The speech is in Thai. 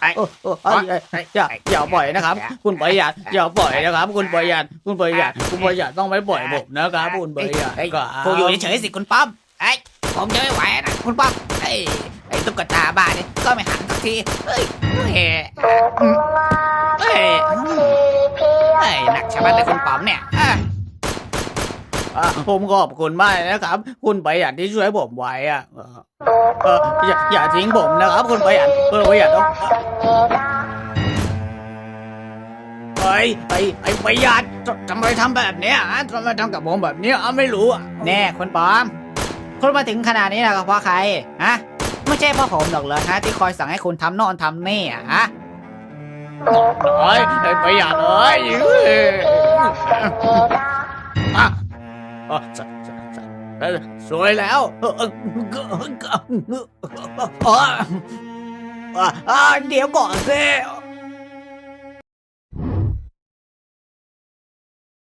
ไอ้อย่าอย่าปล่อยนะครับ คุณประหยัดอย่าปล่อยนะครับ คุณประหยัดคุณประหยัดคุณประหยัดต้องไม่ปล่อยผมนะครับคุณประหยัดเฮ้ยครับพวกอยู่เฉยๆสิคุณป้อมไอ้ยผมจะไม่ไหวนะคุณป้อมไอ้ยไอ้ตุ๊กตาบ้าเนี่ยก็ไม่หันสักทีเฮ้ยเฮ้ยอืมเฮ้ยเฮ้ยหนักชะมัดเลยคุณป้อมเนี่ย อะผมขอบคุณมากนะครับ คุณประหยัดที่ช่วยผมไว้อะเออเอออย่าอย่าทิ้งผมนะครับ คุณประหยัดคุณประหยัดต้องเฮ้ยไอ้ไอ้ประหยัดททำไมทำแบบเนี้ยอะทำไมทำกับผมแบบเนี้ยอะไม่รู้อะแน่คุณป้อมคุณมาถึงขนาดนี้นะก็เพราะใครฮะไม่ใช่เพราะผมหรอกเหรอฮะที่คอยสั่งให้คุณทำโน่นทำนี่อะฮะเฮ้ยไอ้ประหยัดเอ้ย สสสเอ้ยสวยแล้วเออเออเออเออเอออะอะเดี๋ยวก่อนสิ